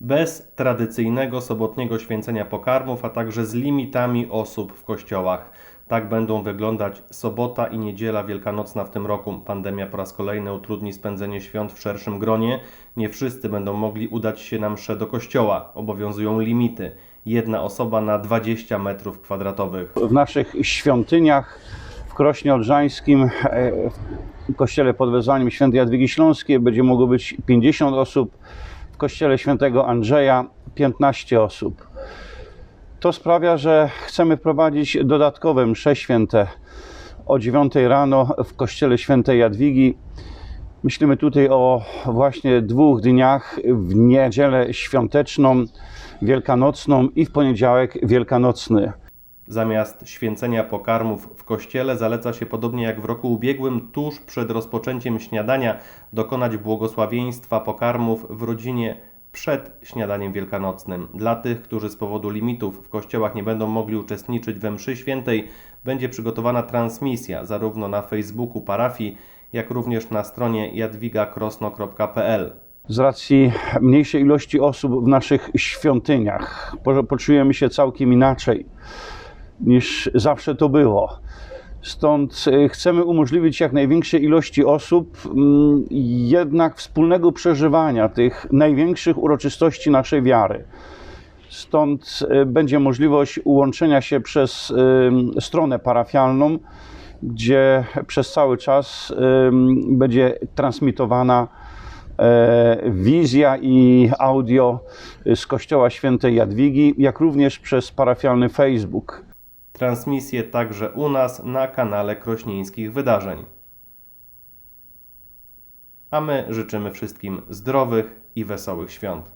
bez tradycyjnego sobotniego święcenia pokarmów, a także z limitami osób w kościołach. Tak będą wyglądać sobota i niedziela wielkanocna w tym roku. Pandemia po raz kolejny utrudni spędzenie świąt w szerszym gronie. Nie wszyscy będą mogli udać się na mszę do kościoła. Obowiązują limity. Jedna osoba na 20 metrów kwadratowych. w naszych świątyniach w Krośnie Odrzańskim, e, w kościele pod wezwaniem świętej Jadwigi Śląskiej będzie mogło być 50 osób, w kościele świętego Andrzeja 15 osób. To sprawia, że chcemy wprowadzić dodatkowe msze święte o 9 rano w kościele świętej Jadwigi. Myślimy tutaj o właśnie dwóch dniach, w niedzielę świąteczną, wielkanocną i w poniedziałek wielkanocny. Zamiast święcenia pokarmów w kościele zaleca się podobnie jak w roku ubiegłym, tuż przed rozpoczęciem śniadania dokonać błogosławieństwa pokarmów w rodzinie przed śniadaniem wielkanocnym. Dla tych, którzy z powodu limitów w kościołach nie będą mogli uczestniczyć we mszy świętej, będzie przygotowana transmisja zarówno na Facebooku parafii, jak również na stronie jadwigakrosno.pl. z racji mniejszej ilości osób w naszych świątyniach po- poczujemy się całkiem inaczej niż zawsze to było. Stąd y, chcemy umożliwić jak największej ilości osób mm, jednak wspólnego przeżywania tych największych uroczystości naszej wiary. Stąd y, będzie możliwość ułączenia się przez y, stronę parafialną, gdzie przez cały czas będzie transmitowana e, wizja i audio z Kościoła Świętej Jadwigi, jak również przez parafialny Facebook. Transmisję także u nas na kanale Krośnieńskich Wydarzeń. A my życzymy wszystkim zdrowych i wesołych świąt.